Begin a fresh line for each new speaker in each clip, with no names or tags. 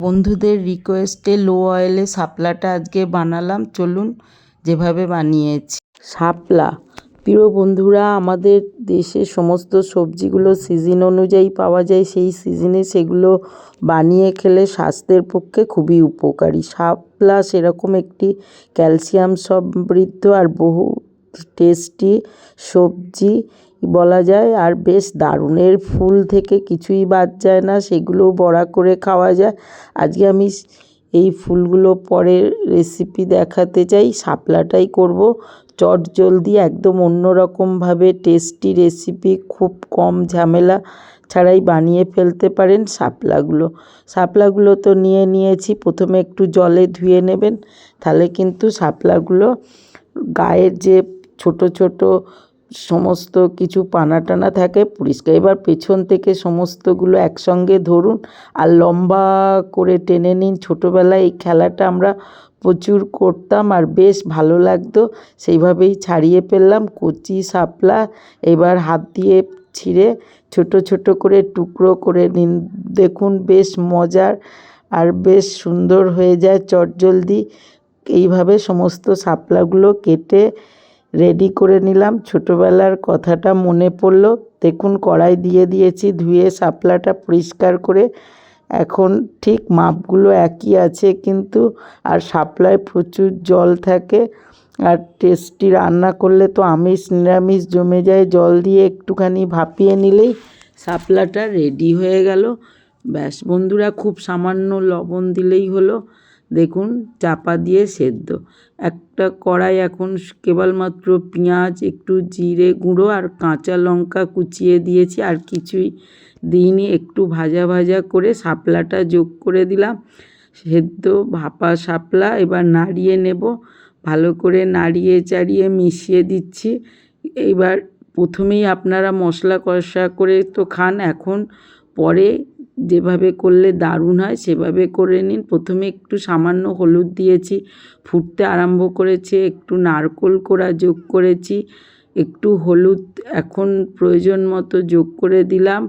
বন্ধুদের রিকোয়েস্টে লো অয়েলে শাপলাটা আজকে বানালাম। চলুন যেভাবে বানিয়েছি। শাপলা। প্রিয় বন্ধুরা, আমাদের দেশে সমস্ত সবজিগুলো সিজন অনুযায়ী পাওয়া যায়। সেই সিজনে সেগুলো বানিয়ে খেলে স্বাস্থ্যের পক্ষে খুবই উপকারী। শাপলা সেরকম একটি ক্যালসিয়াম সমৃদ্ধ আর বহু টেস্টি সবজি। বলা যায়। আর বেশ দারুণ এর ফুল থেকে কিছুই বাদ যায় না, সেগুলোও বড়া করে খাওয়া যায়। আজকে আমি এই ফুলগুলো পরে রেসিপি দেখাতে চাই। শাপলাটাই করব। চট জলদি একদম অন্যরকমভাবে টেস্টি রেসিপি খুব কম ঝামেলা ছাড়াই বানিয়ে ফেলতে পারেন শাপলাগুলো। শাপলাগুলো তো নিয়ে নিয়েছি, প্রথমে একটু জলে ধুয়ে নেবেন। তাহলে কিন্তু শাপলাগুলো গায়ের যে ছোট ছোট সমস্ত কিছু পানা টানা থাকে, পরিষ্কার। এবার পেছন থেকে সমস্তগুলো একসঙ্গে ধরুন আর লম্বা করে টেনে নিন। ছোটোবেলায় এই খেলাটা আমরা প্রচুর করতাম আর বেশ ভালো লাগতো। সেইভাবেই ছাড়িয়ে ফেললাম, কচি শাপলা এবার হাত দিয়ে ছিঁড়ে ছোট ছোট করে টুকরো করে নিন। দেখুন বেশ মজার আর বেশ সুন্দর হয়ে যায় চটজলদি। এইভাবে সমস্ত শাপলাগুলো কেটে রেডি করে নিলাম। ছোটোবেলার কথাটা মনে পড়ল। দেখুন, কড়াই দিয়ে দিয়েছি, ধুয়ে শাপলাটা পরিষ্কার করে। এখন ঠিক মাপগুলো একই আছে কিন্তু, আর শাপলায় প্রচুর জল থাকে। আর টেস্টি রান্না করলে তো আমিষ, নিরামিষ জমে যায়। জল দিয়ে একটুখানি ভাপিয়ে নিলেই শাপলাটা রেডি হয়ে গেল। ব্যাস, বন্ধুরা, খুব সামান্য লবণ দিলেই হলো। দেখুন, চাপা দিয়ে সেদ্ধ। একটা কড়াই এখন কেবলমাত্র পেঁয়াজ, একটু জিরে গুঁড়ো আর কাঁচা লঙ্কা কুচিয়ে দিয়েছি। আর কিছুই দিইনি, একটু ভাজা ভাজা করে শাপলাটা যোগ করে দিলাম। সেদ্ধ ভাপা শাপলা এবার নাড়িয়ে নেব। ভালো করে নাড়িয়ে চাড়িয়ে মিশিয়ে দিচ্ছি। এইবার প্রথমেই আপনারা মশলা কষা করে তো খান। এখন পরে যেভাবে করলে দারুণ হয়, সেভাবে করে নিন। প্রথমে একটু সামান্য হলুদ দিয়েছি, ফুটতে আরম্ভ করেছে, একটু নারকোল কোড়া যোগ করেছি, একটু হলুদ এখন প্রয়োজন মতো যোগ করে দিলাম।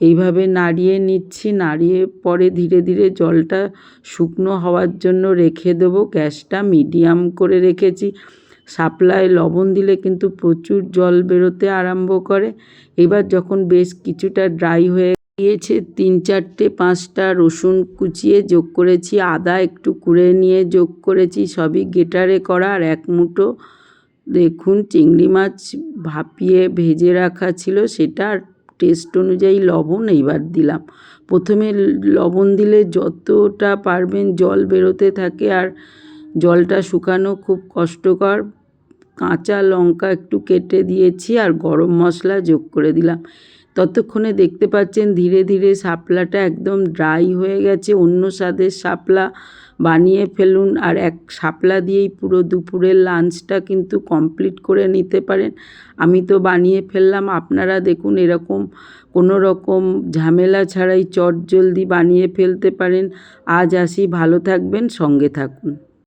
এইভাবে নাড়িয়ে নিচ্ছি, নাড়িয়ে পরে ধীরে ধীরে জলটা শুকনো হওয়ার জন্য রেখে দেবো। গ্যাসটা মিডিয়াম করে রেখেছি। শাপলায় লবণ দিলে কিন্তু প্রচুর জল বেরোতে আরম্ভ করে। এবার যখন বেশ কিছুটা ড্রাই হয়ে গিয়েছে তিন চারটে পাঁচটা রসুন কুচিয়ে যোগ করেছি, আদা একটু কুড়ে নিয়ে যোগ করেছি, সবই গেটারে করা আর এক মুঠো। দেখুন, চিংড়ি মাছ ভাপিয়ে ভেজে রাখা ছিল, সেটা টেস্ট অনুযায়ী লবণ এইবার দিলাম। প্রথমে লবণ দিলে যতটা পারবেন জল বেরোতে থাকে আর জলটা শুকানো খুব কষ্টকর। কাঁচা লঙ্কা একটু কেটে দিয়েছি আর গরম মশলা যোগ করে দিলাম। ততক্ষণে দেখতে পাচ্ছেন ধীরে ধীরে শাপলাটা একদম ড্রাই হয়ে গেছে, অন্য স্বাদের শাপলা বানিয়ে ফেলুন। আর এক শাপলা দিয়েই পুরো দুপুরের লাঞ্চটা কিন্তু কমপ্লিট করে নিতে পারেন। আমি তো বানিয়ে ফেললাম, আপনারা দেখুন এরকম কোনো রকম ঝামেলা ছাড়াই চট জলদি বানিয়ে ফেলতে পারেন। আজ আসি, ভালো থাকবেন, সঙ্গে থাকুন।